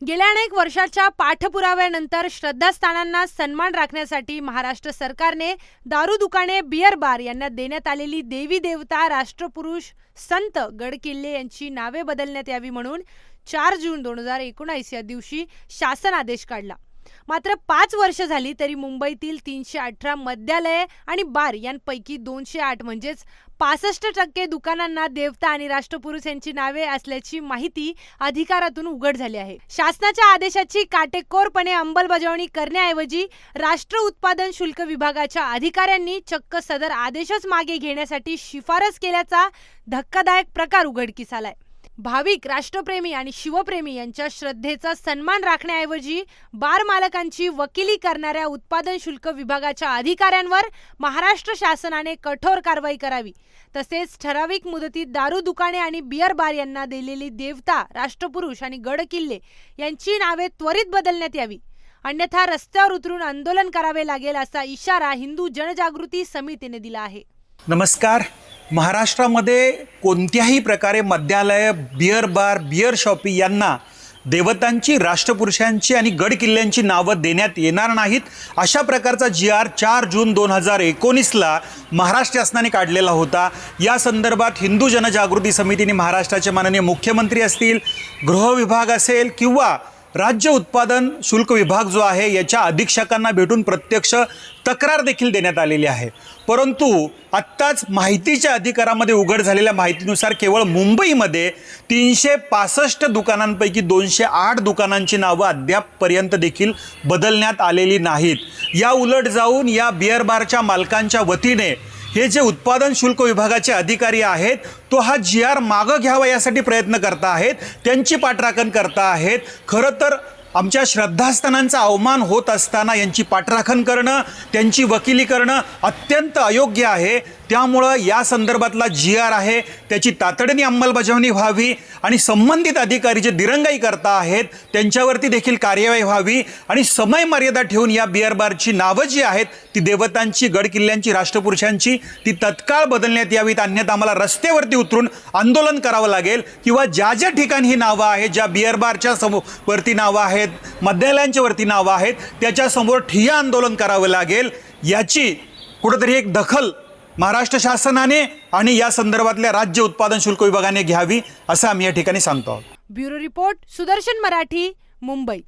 गेल्या अनेक वर्षाच्या पाठपुराव्यानंतर श्रद्धास्थानांना सन्मान राखण्यासाठी महाराष्ट्र सरकारने दारू दुकाने बियर बार यांना देण्यात आलेली देवी देवता राष्ट्रपुरुष संत गडकिल्ले यांची नावे बदलण्यात यावी म्हणून चार जून दोन हजार एकोणावीस या दिवशी शासन आदेश काढला. मात्र पाच वर्ष झाली तरी मुंबईतील तीनशे अठरा मद्यालये आणि बार यांपैकी दोनशे आठ म्हणजेच पासष्ट टक्के दुकानांना देवता आणि राष्ट्रपुरुष यांची नावे असल्याची माहिती अधिकारातून उघड झाली आहे. शासनाच्या आदेशाची काटेकोरपणे अंमलबजावणी करण्याऐवजी राष्ट्र उत्पादन शुल्क विभागाच्या अधिकाऱ्यांनी चक्क सदर आदेशच मागे घेण्यासाठी शिफारस केल्याचा धक्कादायक प्रकार उघडकीस आलाय. भाविक राष्ट्रप्रेमी आणि शिवप्रेमी यांच्या श्रद्धेचा सन्मान राखण्याऐवजी बार मालकांची वकिली करणाऱ्या उत्पादन शुल्क विभागाच्या अधिकाऱ्यांवर महाराष्ट्र शासनाने कठोर कारवाई करावी. तसेच ठराविक मुदतीत दारू दुकाने आणि बियर बार यांना दिलेली देवता राष्ट्रपुरुष आणि गड किल्ले यांची नावे त्वरित बदलण्यात यावी. अन्यथा रस्त्यावर उतरून आंदोलन करावे लागेल असा इशारा हिंदू जनजागृती समितीने दिला आहे. नमस्कार. महाराष्ट्रामध्ये कोणत्याही प्रकारे मद्यालय बियर बार बियर शॉपी यांना देवतांची राष्ट्रपुरुषांची आणि गड किल्ल्यांची नावं देण्यात येणार नाहीत. अशा प्रकारचा जी आर चार जून दोन हजार एकोणीसला महाराष्ट्र शासनाने काढलेला होता. या संदर्भात हिंदू जनजागृती समितीने महाराष्ट्राचे माननीय मुख्यमंत्री असतील गृहविभाग असेल किंवा राज्य उत्पादन शुल्क विभाग जो आहे याच्या अधीक्षकांना भेटून प्रत्यक्ष तक्रार देखील देण्यात आलेली आहे. परंतु आत्ताच माहितीच्या अधिकारामध्ये उघड झालेल्या माहितीनुसार केवळ मुंबईमध्ये तीनशे पासष्ट दुकानांपैकी दोनशे आठ दुकानांची नावं अद्यापपर्यंत देखील बदलण्यात आलेली नाहीत. या उलट जाऊन या बिअर बारच्या मालकांच्या वतीने हे जे उत्पादन शुल्क विभागाचे अधिकारी आहेत तो हा जी आर मागं घ्यावा यासाठी प्रयत्न करता आहेत त्यांची पाठराखण करता आहेत. खरं तर आमच्या श्रद्धास्थानांचा अवमान होत असताना यांची पाठराखण करणं त्यांची वकिली करणं अत्यंत अयोग्य आहे. त्यामुळं या संदर्भातला जी आर आहे त्याची तातडीने अंमलबजावणी व्हावी आणि संबंधित अधिकारी जे दिरंगाई करता आहेत त्यांच्यावरती देखील कार्यवाही व्हावी आणि समय मर्यादा ठेवून या बिअर बारची नावं जी आहेत ती देवतांची गडकिल्ल्यांची राष्ट्रपुरुषांची ती तत्काळ बदलण्यात यावीत अन्यथा आम्हाला रस्त्यावरती उतरून आंदोलन करावं लागेल किंवा ज्या ज्या ठिकाणी ही नावं आहेत ज्या बिअर बारच्या समो वरती नावं आहेत मद्यालयांच्या वरती नावं आहेत त्याच्यासमोर ठिय्या आंदोलन करावं लागेल. याची कुठंतरी एक दखल महाराष्ट्र शासनाने आणि या संदर्भातल्या राज्य उत्पादन शुल्क विभागाने घ्यावी असं आम्ही या ठिकाणी सांगतो आहोत. Bureau report Sudarshan Marathi Mumbai.